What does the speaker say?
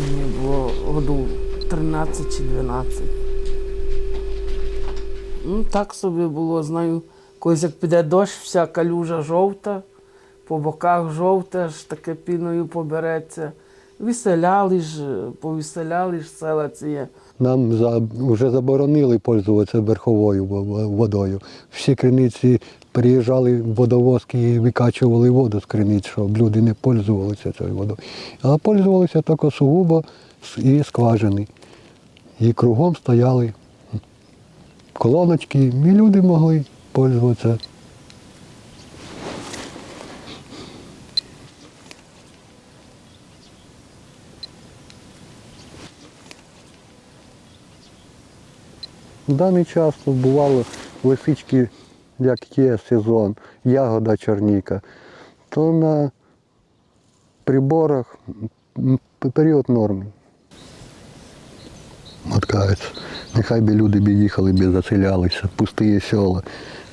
Мені було году 13 чи 12. Ну, так собі було, знаю. Колись як піде дощ, вся калюжа жовта, по боках жовта, аж таке піною побереться. Виселяли ж, повиселяли ж села ці. Нам за, вже заборонили пользуватися верховою во- во- водою. Всі криниці приїжджали водовозки і викачували воду з криниць, щоб люди не пользувалися цією водою. А пользувалися тільки сугубо і скважини. І кругом стояли колоночки, і люди могли пользуватися. В даний час тут бували лисички, як є сезон, ягода чорніка, то на приборах період норми. От нехай би люди б їхали, б заселялися, пусті села.